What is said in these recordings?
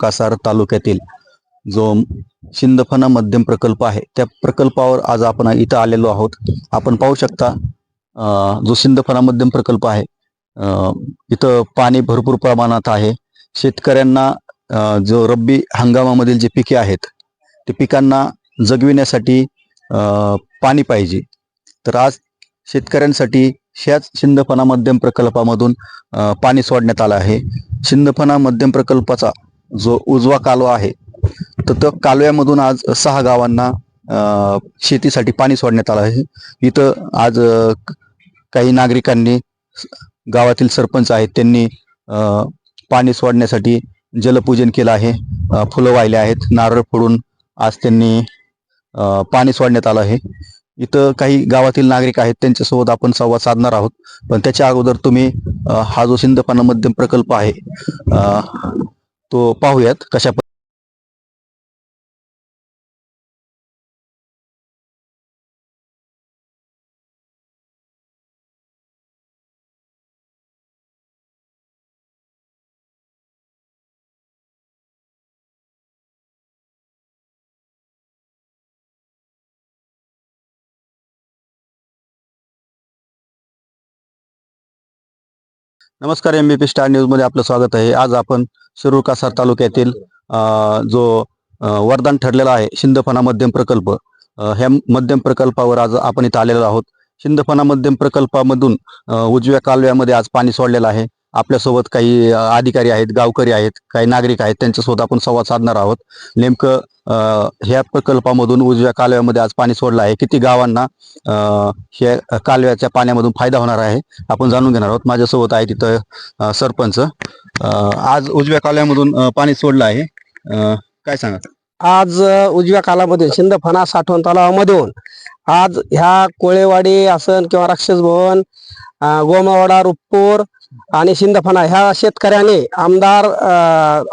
कासार तालुक्यातील जो शिंदफणा मध्यम प्रकल्प आहे त्या प्रकल्पावर आज आपण इथं आलेलो आहोत. आपण पाहू शकता जो शिंदफणा मध्यम प्रकल्प आहे इथं पाणी भरपूर प्रमाणात आहे. शेतकऱ्यांना जो रब्बी हंगामामधील जे पिके आहेत ते पिकांना जगविण्यासाठी पाणी पाहिजे. तर आज शेतकऱ्यांसाठी ह्याच शिंदफणा मध्यम प्रकल्पामधून पाणी सोडण्यात आलं आहे. शिंदफणा मध्यम प्रकल्पाचा जो उजवा कालवा आहे तर त्या कालव्यामधून आज सहा गावांना शेतीसाठी पाणी सोडण्यात आलं आहे. इथं आज काही नागरिकांनी गावातील सरपंच आहेत त्यांनी पाणी सोडण्यासाठी जलपूजन केलं आहे. फुलं वाहिले आहेत नारळ फोडून आज त्यांनी पाणी सोडण्यात आलं आहे. इथं काही गावातील नागरिक आहेत त्यांच्यासोबत आपण संवाद साधणार आहोत. पण त्याच्या अगोदर तुम्ही हा जो सिंधपाना मध्यम प्रकल्प आहे तो पाहूयात कशा नमस्कार एम बी पी स्टार न्यूजमध्ये आपलं स्वागत आहे. आज आपण शिरूर कासार तालुक्यातील जो वरदान ठरलेला आहे शिंदफणा मध्यम प्रकल्प. ह्या मध्यम प्रकल्पावर आज आपण इथं आलेलो आहोत. शिंदफणा मध्यम प्रकल्पामधून उजव्या कालव्यामध्ये आज पाणी सोडलेलं आहे. आपल्यासोबत काही अधिकारी आहेत गावकरी आहेत काही नागरिक आहेत त्यांच्यासोबत आपण संवाद साधणार आहोत. नेमकं ह्या प्रकल्पामधून उजव्या कालव्यामध्ये आज पाणी सोडलं आहे. किती गावांना ह्या कालव्याच्या पाण्यामधून फायदा होणार आहे आपण जाणून घेणार आहोत. माझ्यासोबत आहे तिथं सरपंच. आज उजव्या कालव्यामधून पाणी सोडलं आहे. काय सांगा? आज उजव्या कालामध्ये शिंदफणा साठवण तलावामधून आज ह्या कोळेवाडी आसन किंवा राक्षस भवन गोमावाडा रुपपूर आणि शिंदफणा ह्या शेतकऱ्याने आमदार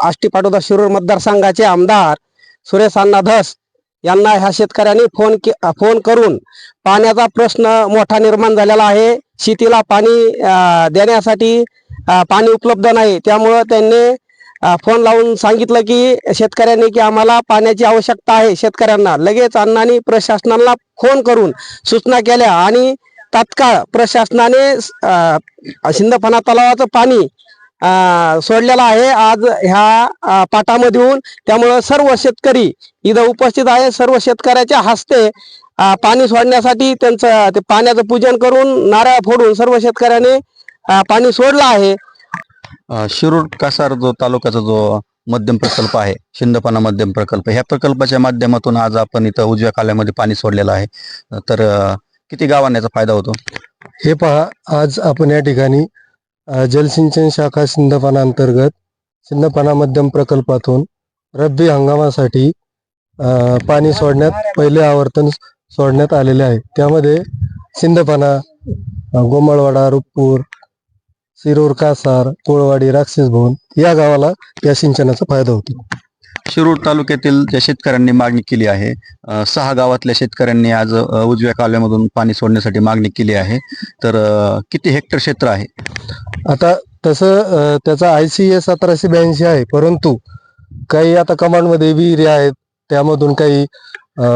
आष्टी पाटोदा शिरूर मतदारसंघाचे आमदार सुरेश अण्णा धस यांना ह्या शेतकऱ्यांनी फोन फोन करून पाण्याचा प्रश्न मोठा निर्माण झालेला आहे. शेतीला पाणी देण्यासाठी पाणी उपलब्ध नाही. त्यामुळं त्यांनी फोन लावून सांगितलं की शेतकऱ्यांनी की आम्हाला पाण्याची आवश्यकता आहे शेतकऱ्यांना. लगेच अण्णांनी प्रशासनाला फोन करून सूचना केल्या आणि तात्काळ प्रशासनाने शिंदफणा तलावाचं पाणी सोडलेलं आहे. आज ह्या पाटामध्ये पाटामधून त्यामुळं सर्व शेतकरी इथं उपस्थित आहे. सर्व शेतकऱ्याच्या हस्ते पाणी सोडण्यासाठी त्यांचं ते पाण्याचं पूजन करून नारळ फोडून सर्व शेतकऱ्याने पाणी सोडलं आहे. अ, शिरूर कासार जो तालुक्याचा जो मध्यम प्रकल्प आहे शिंदपणा मध्यम प्रकल्प ह्या प्रकल्पाच्या माध्यमातून आज आपण इथं उजव्या कालव्यामध्ये पाणी सोडलेलं आहे. अ, तर अ, किती गावांना याचा फायदा होतो? हे पहा आज आपण या ठिकाणी अ, जलसिंचन शाखा सिंदपाना अंतर्गत सिंदपाना मध्यम प्रकल्पातून रब्बी हंगामासाठी अ, पाणी सोडण्यात पहिले आवर्तन सोडण्यात आलेले आहे. त्यामध्ये सिंदपाना अ, गोमळवाडा रुप्पूर शिरूर कासार कोळवाडी राक्षस भवन या गावाला या सिंचनाचा फायदा होतो. शिरूर तालुक्यातील ज्या शेतकऱ्यांनी मागणी केली आहे अ, सहा गावातल्या शेतकऱ्यांनी आज अ, उजव्या कालव्यामधून पाणी सोडण्यासाठी मागणी केली आहे. तर अ, किती हेक्टर क्षेत्र आहे? आता तसं अ, त्याचा आय सी ए सतराशे ब्याऐंशी आहे परंतु काही आता कमांडमध्ये विहिरी आहेत त्यामधून काही अ,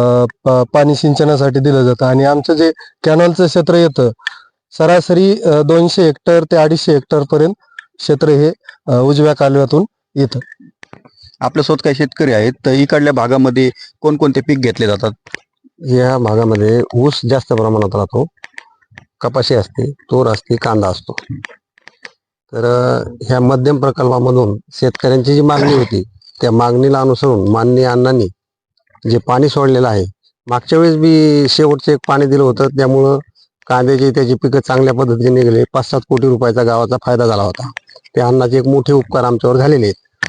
प- पाणी सिंचनासाठी दिलं जातं. आणि आमचं जे कॅनलचं क्षेत्र येतं सरासरी दोनशे हेक्टर ते अडीचशे हेक्टर पर्यंत क्षेत्र हे उजव्या कालव्यातून येतं. आपल्यासोबत काही शेतकरी आहेत तर इकडल्या भागामध्ये कोणकोणते पीक घेतले जातात? या भागामध्ये ऊस जास्त प्रमाणात राहतो कपाशी असते तूर असते कांदा असतो. तर ह्या मध्यम प्रकल्पामधून शेतकऱ्यांची जी मागणी होती त्या मागणीला अनुसरून माननीय अण्णांनी जे पाणी सोडलेलं आहे मागच्या वेळेस बी शेवटचं एक पाणी दिलं होतं त्यामुळं कांद्याची त्याची पिकं चांगल्या पद्धतीने निघाले. पाच सात कोटी रुपयाचा गावाचा फायदा झाला होता. ते अण्णाचे एक मोठे उपकार आमच्यावर झालेले आहेत.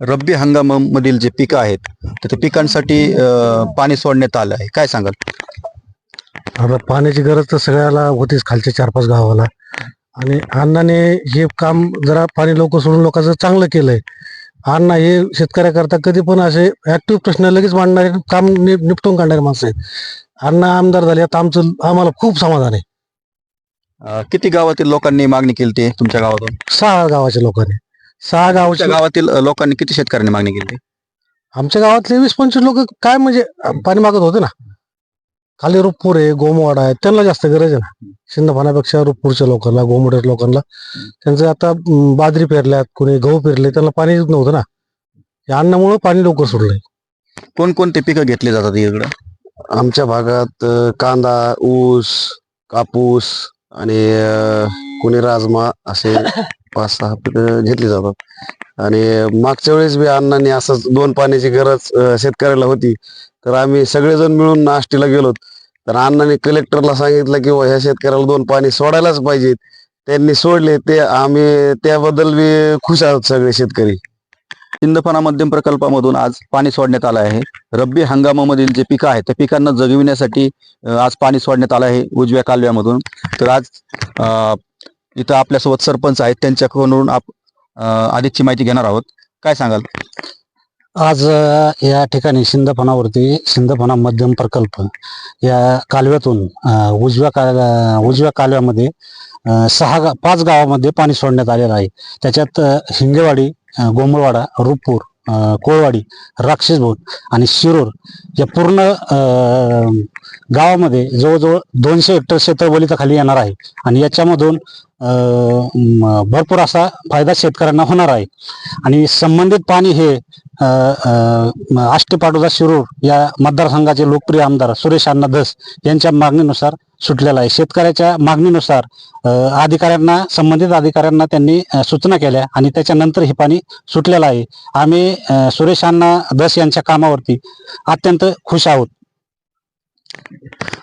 रब्बी हंगामामधील जे पिकं आहेत तर त्या पिकांसाठी अ, पाणी सोडण्यात आलं आहे. काय सांगाल? आता पाण्याची गरज तर सगळ्याला होतीच खालच्या चार पाच गावाला आणि अण्णाने हे काम जरा पाणी लोक सोडून लोकांचं चांगलं केलंय. अण्णा हे शेतकऱ्याकरता कधी पण असे ऍक्टिव्ह प्रश्न लगेच मांडणारे काम नि- निपटून काढणारे माणसं आहेत. अण्णा आमदार झाले आता आमचं आम्हाला खूप समाधान आहे. अ, किती गावातील लोकांनी मागणी केली ते तुमच्या गावातून? सहा गावाच्या लोकांनी. सहा तुमच्या गावच्या गावातील अ, लोकांनी किती शेतकऱ्यांनी मागणी केली आमच्या गावातले वीस पंचवीस लोक काय म्हणजे अं, पाणी मागत होते ना. खाली रुपपूर आहे गोमवाडा आहे त्यांना जास्त गरज आहे ना. शिंदफानापेक्षा रुपपूरच्या लोकांना गोमवाड्याच्या लोकांना. त्यांचं आता बाजरी पेरल्यात कोणी गहू पेरले त्यांना पाणी नव्हतं ना. या अन्नामुळं पाणी लवकर सोडलंय कोणकोणते पिकं घेतली जातात इकडं? आमच्या भागात कांदा ऊस कापूस आणि कुणी कोणी राजमा असे पाच सहा पिकं घेतली जातात. आणि मागच्या वेळेस बी अण्णांनी असंच दोन पाण्याची गरज शेतकऱ्याला होती. तर आम्ही सगळेजण मिळून नाष्टीला गेलो तर अण्णांनी कलेक्टरला सांगितलं की बुवा ह्या शेतकऱ्याला दोन पाणी सोडायलाच पाहिजेत. त्यांनी सोडले ते आम्ही त्याबद्दल बी खुश आहोत सगळे शेतकरी. सिंदफणा मध्यम प्रकल्पामधून आज पाणी सोडण्यात आलं आहे. रब्बी हंगामामधील जे पिकं आहेत त्या पिकांना जगविण्यासाठी आज पाणी सोडण्यात आलं आहे उजव्या कालव्यामधून. तर आज इथं आपल्यासोबत सरपंच आहेत त्यांच्याकडून आप आधीची अधिकची माहिती घेणार आहोत. काय सांगाल? आज या ठिकाणी शिंदफणावरती शिंदफणा मध्यम प्रकल्प या कालव्यातून उजव्या काल उजव्या कालव्यामध्ये सहा गा पाच गावामध्ये पाणी सोडण्यात आलेलं आहे. त्याच्यात हिंगेवाडी गोमळवाडा रुपूर कोळवाडी राक्षसभूत आणि शिरूर या पूर्ण गावामध्ये जवळजवळ दोनशे हेक्टर क्षेत्रफळ खाली येणार आहे. आणि याच्यामधून भरपूर असा फायदा शेतकऱ्यांना होणार आहे. आणि संबंधित पाणी हे अ, शिरूर या मतदारसंघाचे लोकप्रिय आमदार सुरेश अण्णा धस यांच्या मागणीनुसार सुटलेला आहे. शेतकऱ्याच्या मागणीनुसार अधिकाऱ्यांना संबंधित अधिकाऱ्यांना त्यांनी सूचना केल्या आणि त्याच्यानंतर हे पाणी सुटलेलं आहे. आम्ही अ, सुरेश अण्णा यांच्या कामावरती अत्यंत खुश आहोत.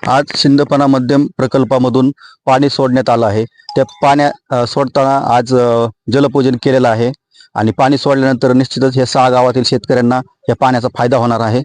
आज शिंदपणा मध्यम प्रकल्पामधून पाणी सोडण्यात आलं आहे. त्या पाण्या सोडताना आज जलपूजन केलेलं आहे आणि पाणी सोडल्यानंतर निश्चितच या सहा गावातील शेतकऱ्यांना या पाण्याचा फायदा होणार आहे.